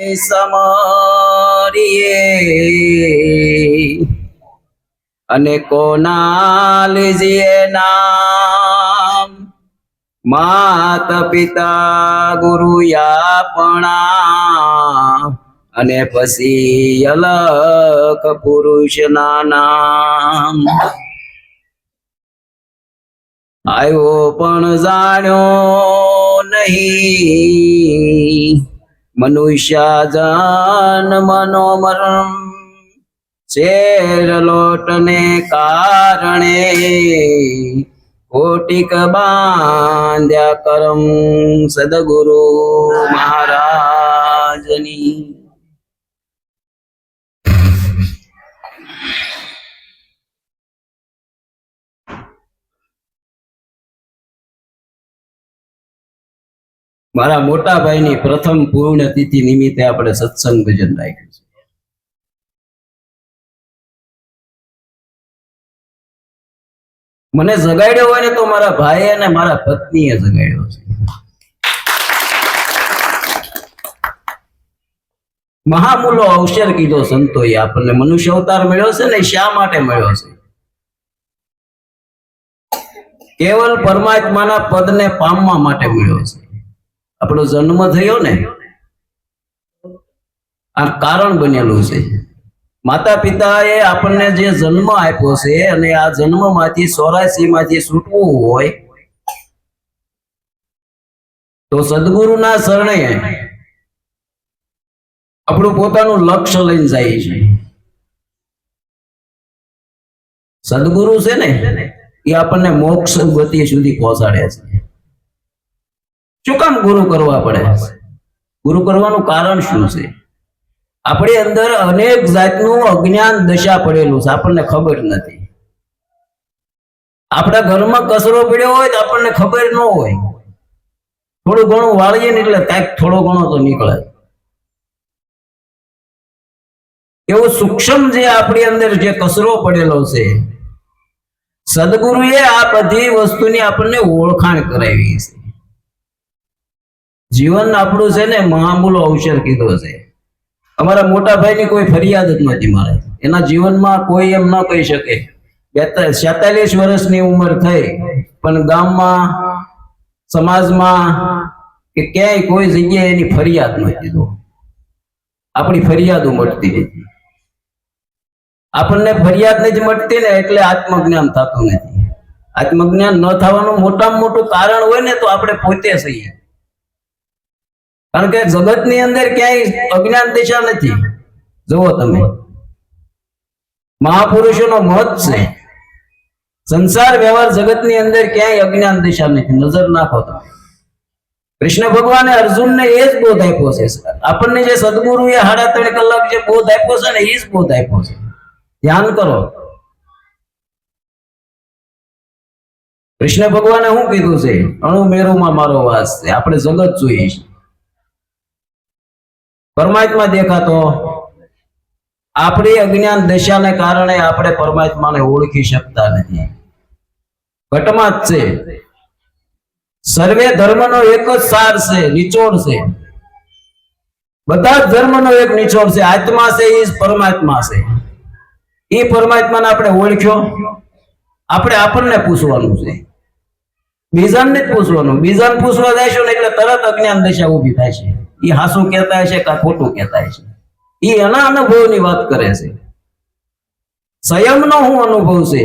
સમરીએ. અને કોના લીજીએ નામ માત પિતા ગુરુ યાપણા અને પછી અલક પુરુષના નામ. આવ્યો પણ જાણ્યો નહીં. મનુષ્ય મનોમરમ શેર લોટને કારણે કોટિક બાંધ્યા કરમ સદગુરુ મહારાજની મારા મોટા ભાઈની પ્રથમ પૂર્ણ તિથિ નિમિત્તે આપણે સત્સંગ ભજન રાખ્યું છે. મને જગાડ્યો હોય ને તો મારા ભાઈ અને મારા પત્નીએ જગાડ્યો છે. મહામૂલો અવસર કીધો સંતોએ આપણને મનુષ્ય અવતાર મળ્યો છે ને શા માટે મળ્યો છે? કેવલ પરમાત્માના પદને પામવા માટે મળ્યો છે. આપણો જન્મ થયો ને, આ કારણ બનેલું છે. માતા પિતાએ આપણને જે જન્મ આપ્યો છે અને આ જન્મમાંથી ચોરાસી માંથી છૂટવું હોય, તો સદગુરુના શરણે આપણું પોતાનું લક્ષ્ય લઈને જાય છે. સદગુરુ છે ને, એ આપણને મોક્ષ ગતિ સુધી પહોંચાડે છે. શું કામ ગુરુ કરવા પડે? ગુરુ કરવાનું કારણ શું છે? આપણી અંદર અનેક જાતનું અજ્ઞાન દશા પડેલું છે આપણને ખબર નથી. આપણા ઘરમાં કચરો પડ્યો હોય તો આપણને ખબર ન હોય. થોડું ઘણું વાળીએ ને એટલે કાંઈક થોડો ઘણો તો નીકળે. એવો સૂક્ષ્મ જે આપણી અંદર જે કચરો પડેલો છે સદગુરુએ આ બધી વસ્તુની આપણને ઓળખાણ કરાવી છે. જીવન આપણું છે ને, મહામૂલો અવસર કીધો છે. અમારા મોટા ભાઈની કોઈ ફરિયાદ જ નથી મારે. એના જીવનમાં કોઈ એમ ન કહી શકે. છેતાલીસ વર્ષની ઉંમર થઈ, પણ ગામમાં, સમાજમાં કે ક્યાંય કોઈ જગ્યાએ એની ફરિયાદ નથી આપણી ફરિયાદો મળતી નથી. આપણને ફરિયાદ નથી મળતી ને, એટલે આત્મજ્ઞાન થતું નથી. આત્મજ્ઞાન ન થવાનું મોટામાં મોટું કારણ હોય ને, તો આપણે પોતે છીએ. કારણ કે જગતની અંદર ક્યાંય અજ્ઞાન દિશા નથી. જુઓ તમે. મહાપુરુષોનો મત છે, સંસાર વ્યવહાર જગતની અંદર ક્યાંય અજ્ઞાન દિશા નથી. નજર નાખો તમે. કૃષ્ણ ભગવાને અર્જુનને એ જ બોધ આપ્યો છે આપણને જે સદગુરુએ સાડા ત્રણ કલાક જે બોધ આપ્યો છે ને, એ જ બોધ આપ્યો છે. ધ્યાન કરો. કૃષ્ણ ભગવાને શું કીધું છે? અણુ મેરુમાં મારો વાસ છે. આપણે જગત જોઈએ છીએ પરમાત્મા દેખાતો. આપણી અજ્ઞાન દશાને કારણે આપણે પરમાત્માને ઓળખી શકતા નથી. ઘટમાં જ છે. સર્વે ધર્મનો એક જ સાર છે, નિચોડ છે. બધા ધર્મનો એક નિચોડ છે. આત્મા છે એ પરમાત્મા છે. એ પરમાત્માને આપણે ઓળખ્યો. આપણે આપણને પૂછવાનું છે. બીજાને જ પૂછવાનું. બીજાને પૂછવા જઈશું ને એટલે તરત અજ્ઞાન દશા ઊભી થાય છે. એ હાસું કહેતા હશે કે ખોટું કહેતા હશે? એ એના અનુભવની વાત કરે છે. સંયમનો હું અનુભવ છે.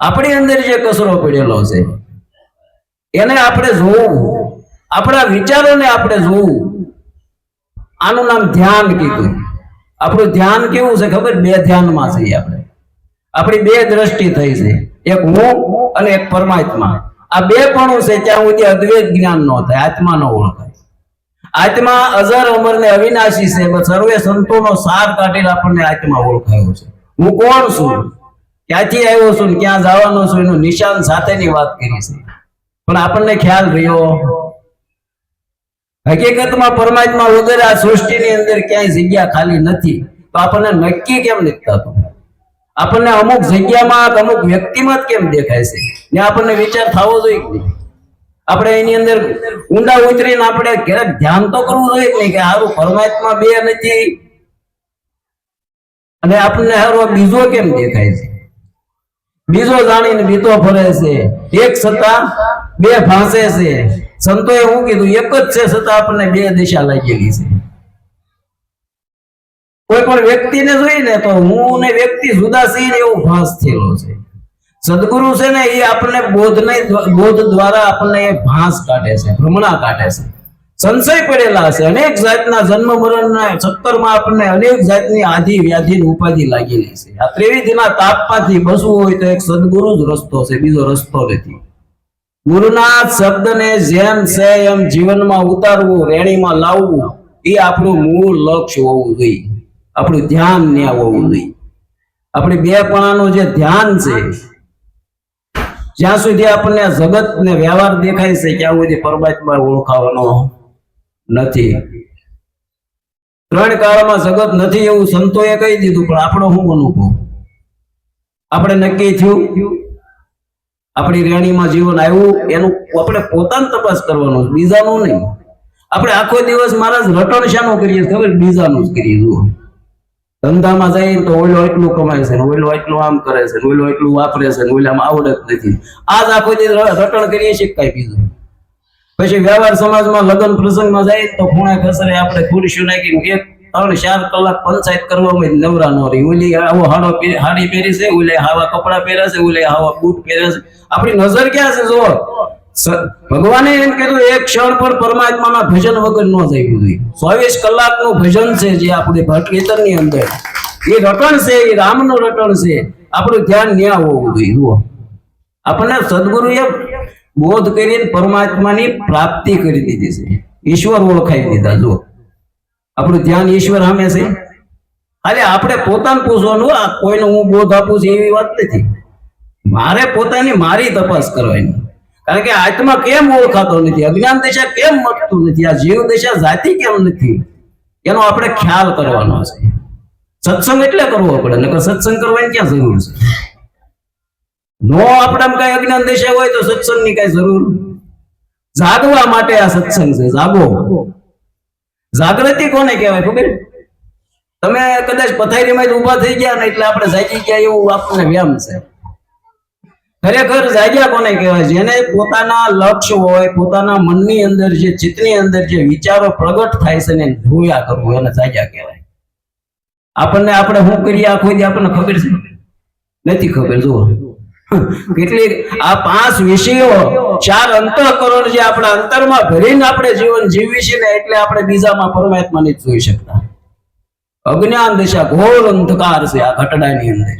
આપણી અંદર જે કચરો પડેલો છે, એને આપણે જોવું. આપણા વિચારોને આપણે જોવું. આનું નામ ધ્યાન કીધું. આપણું ધ્યાન કેવું છે ખબર? બે ધ્યાનમાં છે આપણે. આપણી બે દ્રષ્ટિ થઈ છે. એક હું અને એક પરમાત્મા. આ બે પણ છે, ત્યાં સુધી અદ્વૈત જ્ઞાન ન થાય આત્મા ન ઓળખાય. આત્મા અજર અમર ને અવિનાશી છે સર્વે સંતોનો સાર કાઢીને આપણને આત્મા ઓળખાયો છે. હું કોણ છું? ક્યાંથી આવ્યો છું ક્યાં જવાનો છું, એનું નિશાન સાથેની વાત કરી છે. પણ આપણને ખ્યાલ રહ્યો, હકીકતમાં પરમાત્મા વગર આ સૃષ્ટિની અંદર ક્યાંય જગ્યા ખાલી નથી, તો આપણને નક્કી કેમ નથી થતું? આપણને અમુક જગ્યામાં અમુક વ્યક્તિમાં કેમ દેખાય છે? ને આપણને વિચાર થવો જોઈએ આપણે એની અંદર ઊંડા ઉતરીને આપણે ક્યારેક ધ્યાન તો કરવું જોઈએ નહીં કે સારું પરમાત્મા બે નથી. અને આપણને હારો બીજો કેમ દેખાય છે? બીજો જાણીને બીતો ફરે છે. એક સત્તા બે ફાંસે છે. સંતોએ હું કીધું? એક જ છે છતાં આપણને બે દિશા લાગેલી છે. કોઈ પણ વ્યક્તિને જોઈને તો હું ને વ્યક્તિ જુદા છીએ એવું ભાસ થયેલો છે. સદગુરુ છે ને, એ આપણને બોધને બોધ દ્વારા આપણને ભાસ કાઢે છે, ભ્રમણા કાઢે છે. સંશય પડેલા છે. અનેક જાતના જન્મ મરણના ચક્કરમાં આપણને અનેક જાતની આધિ વ્યાધિ ઉપાધિ લાગેલી છે. આ ત્રેવીધના તાપમાંથી બસવું હોય તો એક સદગુરુ જ રસ્તો છે, બીજો રસ્તો નથી. ગુરુના શબ્દને જેમ છે એમ જીવનમાં ઉતારવું, રેણીમાં લાવવું, એ આપણું મૂળ લક્ષ્ય હોવું જોઈએ. આપણું ધ્યાન ન્યા હોવું જોઈએ. આપણી બે પણાનું જે ધ્યાન છે જ્યાં સુધી આપણને જગત ને વ્યવહાર દેખાય છે, ત્યાં સુધી પરમાત્મા ઓળખાવાનો નથી. ત્રણ કાળમાં જગત નથી એવું સંતોએ કહી દીધું, પણ આપણો શું અનુભવ? આપણે નક્કી થયું? આપણી રેણીમાં જીવન આવ્યું, એનું આપણે પોતાની તપાસ કરવાનો બીજાનું નહીં. આપણે આખો દિવસ મારા રટણ શાનું કરીએ ખબર? બીજાનું જ કરીએ ધંધામાં જાય તો ઓલો એટલું કમાય છે ને એટલું આમ કરે છે ને એટલું વાપરે છે ને આમ આવડત નથી. આજ આખો દિવસ રટણ કરીએ છીએ કઈ બીજું? પછી વ્યવહાર સમાજમાં લગ્ન પ્રસંગમાં જાય તો ખૂણા ખસરે આપણે ખુરશીઓ નાખીને એક, ત્રણ, ચાર કલાક પંચાયત કરવામાં નવરા ન રહી. ઓલી આવો હાડો હાડી પહેરી છે, ઓલે હાવા કપડા પહેરે છે, ઓલે હાવા બૂટ પહેરે છે. આપણી નજર ક્યાં છે જો ભગવાને એમ કીધું, એક ક્ષણ પણ પરમાત્માના ભજન વગર ન જવું જોઈએ ચોવીસ કલાકનું ભજન છે જે આપણે ભટ્ટ કીર્તનની અંદર. એ રટણ છે, એ રામનું રટણ છે. આપણું ધ્યાન ન્યા હોવું જોઈએ. જુઓ. આપણને સદગુરુએ બોધ કરીને પરમાત્માની પ્રાપ્તિ કરી દીધી છે. ઈશ્વર ઓળખાઈ દીધા, જુઓ. આપણું ધ્યાન ઈશ્વર સામે છે. અરે આપણે પોતાને પૂછવાનું, આ કોઈને હું બોધ આપું છું? એવી વાત નથી. મારે પોતાની મારી તપાસ કરવાની. કારણ કે આત્મા કેમ ઓળખાતો નથી? અજ્ઞાન દિશા કેમ મટતું નથી? આ જીવ દિશા જાતિ કેમ નથી? એનો આપણે ખ્યાલ કરવાનો છે. સત્સંગ એટલે કરવો પડે, નકર સત્સંગ કરવાની ક્યાં જરૂર છે? નો આપણામાં કઈ અજ્ઞાન દિશા હોય તો સત્સંગની કઈ જરૂર? જાગવા માટે આ સત્સંગ છે, જાગો. જાગૃતિ કોને કહેવાય ખબર? તમે કદાચ પથારીમાં જ ઊભા થઈ ગયા ને એટલે આપણે જાગી ગયા એવું આપણને વ્યામ છે. ખરેખર જાગ્યા કોને કહેવાય? જેને પોતાના લક્ષ્ય હોય, પોતાના મનની અંદર જે, ચિત્તની અંદર જે વિચારો પ્રગટ થાય છે એને જોયા કરવું, એને જાગ્યા કહેવાય. આપણને આપણે શું કરીએ? આખો જે આપણને ખબર છે? નથી ખબર, જુઓ. કેટલી આ પાંચ વિષયો, ચાર અંતઃકરણ જે આપણા અંતરમાં ભરીને આપણે જીવન જીવી છે ને એટલે આપણે બીજામાં પરમાત્મા જ જોઈ શકતા. અજ્ઞાન દિશા ઘોર અંધકાર છે આ ઘટડાની અંદર.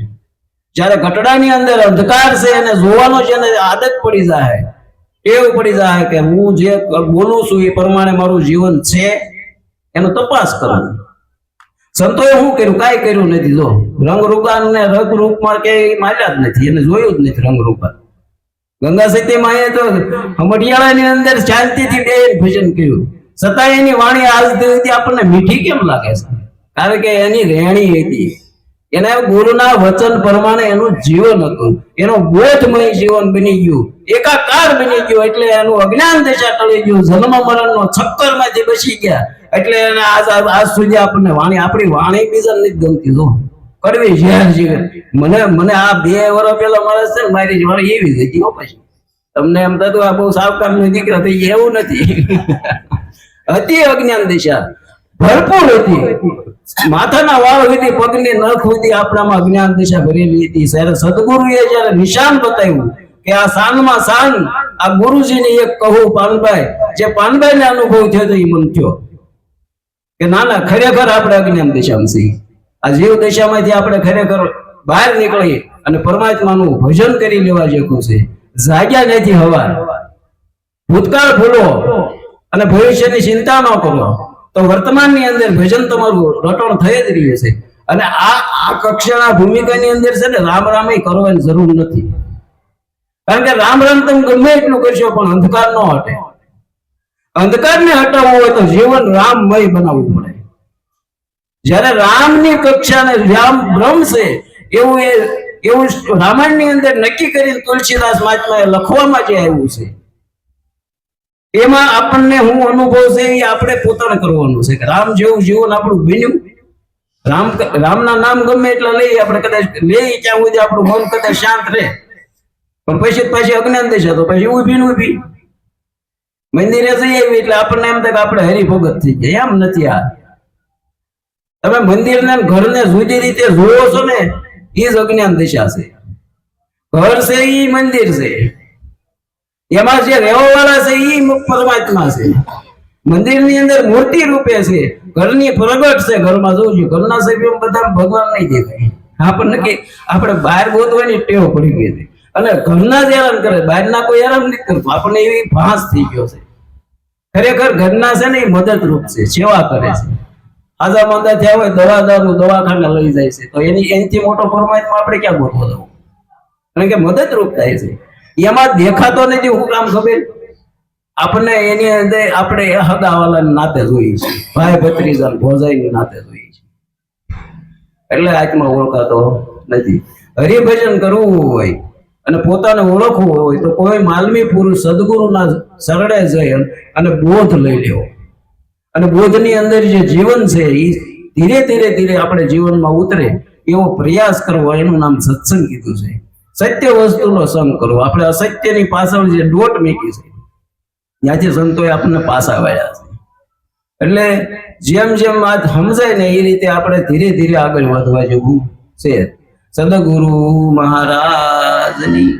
જ્યારે ઘટડાની અંદર અંધકાર છે એને જોવાનો છે એને આદત પડી જાય, ટેવ પડી જાય કે હું જે બોલું છું એ પ્રમાણે મારું જીવન છે, એનો તપાસ કરવાનો. સંતોએ શું કર્યું? કાંઈ કર્યું નથી. જો રંગ રૂપા ને રંગરૂપમાં કે માર્યા જ નથી, એને જોયું જ નથી રંગરૂપાન ગંગા સતીમાં એ તો મઢિયાળાની અંદર શાંતિથી બે ભજન કર્યું. છતાં એની વાણી આજ સુધી આપણને મીઠી કેમ લાગે છે? કારણ કે એની રહેણી હતી. એના ગુરુના વચન પ્રમાણે એનું જીવન હતું. એનું બોધમય જીવન બની ગયું. એકાકાર બની ગયું એટલે એનું અજ્ઞાન દિશા ટળી ગયું. જન્મ મરણનો છક્કરમાંથી બચી ગયા. એટલે એને આજ આજ સુધી આપણને વાણી આપણી વાણી બીજા નથી ગમતી, જો. કડવી ઝેર જીવે મને મને આ બે વર્ષ પહેલા મળે છે ને મારી વાણી એવી જ હો પછી. તમને એમ થતું આ બહુ સાવકાર દીકરા થઈ એવું નથી. હતી અજ્ઞાન દિશા. ભરપૂર હતી. માથાના વાળ હતી પગની નખ હતી આપણામાં અજ્ઞાન દિશા ભરેલી હતી. ત્યારે સદગુરુએ જયારે નિશાન બતાવ્યું કે આ સાનમાં સાન આ ગુરુજીને એક કહું પાનભાઈ, જે પાનભાઈને અનુભવ થયો એ મન થયો. કે ના ના ખરેખર આપણે અજ્ઞાન દિશામાં છીએ. આ જીવ દિશામાંથી આપણે ખરેખર બહાર નીકળી અને પરમાત્માનું ભજન કરી લેવા જેવું છે. જાગ્યા નથી હવા ભૂતકાળ ભૂલો અને ભવિષ્યની ચિંતા ન કરો. તો વર્તમાનની અંદર ભજન તમારું રટણ થઈ જ રહ્યું છે. અને આ આ કક્ષાના ભૂમિકાની અંદર છે ને રામ રામ કરવાની જરૂર નથી. કારણ કે રામ રામ તમે ગમે એટલું કરશો, પણ અંધકાર ન હટે. અંધકારને હટાવવું હોય તો જીવન રામમય બનાવવું પડે. જ્યારે રામની કક્ષાને રામ બ્રહ્મ છે, એવું એ, એવું રામાયણની અંદર નક્કી કરીને તુલસીદાસ મહાત્માએ લખવામાં જે આવ્યું છે એમાં આપણને હું અનુભવ છે એ આપણે પોતાને કરવાનું છે. કે રામ જેવું જીવન આપણું બન્યું. રામ રામના નામ ગમે એટલા લઈએ આપણે કદાચ લઈએ ત્યાં સુધી આપણું મન કદાચ શાંત રહે. પણ પછી પછી અજ્ઞાન દેશે તો પછી ઊભી ને ઊભી. મંદિરે જઈએ એટલે આપણને એમ થાય કે આપણે હરિભગત થઈ ગયા. એમ નથી આ. તમે મંદિરને ને ઘરને જુદી રીતે જોવો છો ને, એ જ અજ્ઞાન દિશા છે. ઘર છે ઈ મંદિર છે. એમાં જે રહેવા વાળા છે એ પરમાત્મા છે. મંદિરની અંદર મૂર્તિ રૂપે છે. ઘરની પ્રગટ છે. ઘરમાં જોજો ઘરના સભ્યો બધા ભગવાન નહીં દેખાય. આપણને કે આપણે બહાર ગોતવાની ટેવ પડી ગઈ હતી અને ઘરના જ હેરાન કરે. બહારના કોઈ હેરાન નથી કરતું. આપણને એવી ભાસ થઈ ગયો છે. ખરેખર ઘરના છે ને એ મદદરૂપ છે. સેવા કરે છે. આજા માંદા થયા હોય દવા દારૂ, દવાખાને લઈ જાય છે. તો એની એનથી મોટો પરમાત્મા આપણે ક્યાં ગોતવો? દઉં કારણ કે મદદરૂપ થાય છે. એમાં દેખાતો નથી હું કામ ખબર? આપણને એની અંદર આપણે હગાવાલા નાતે જોઈએ છે ભાઈ ભત્રીજા ભોજાઈ નાતે જોઈએ છે એટલે આત્મા ઓળખાતો નથી. હરિભજન કરવું હોય અને પોતાને ઓળખવું હોય તો કોઈ માલમી પુરુષ સદગુરુના શરણે જઈ અને બોધ લઈ લેવો અને બોધની અંદર જે જીવન છે એ ધીરે ધીરે ધીરે આપણે જીવનમાં ઉતરે એવો પ્રયાસ કરવો. એનું નામ સત્સંગ કીધું છે. સત્ય વસ્તુનો સંગ કરવો. આપણે અસત્યની પાછળ જે દોટ મૂકી છે, ત્યાંથી સંતોએ આપણને પાછા વાળ્યા છે. એટલે જેમ જેમ આ સમજાય ને એ રીતે આપણે ધીરે ધીરે આગળ વધવા જેવું છે. સદગુરુ મહારાજની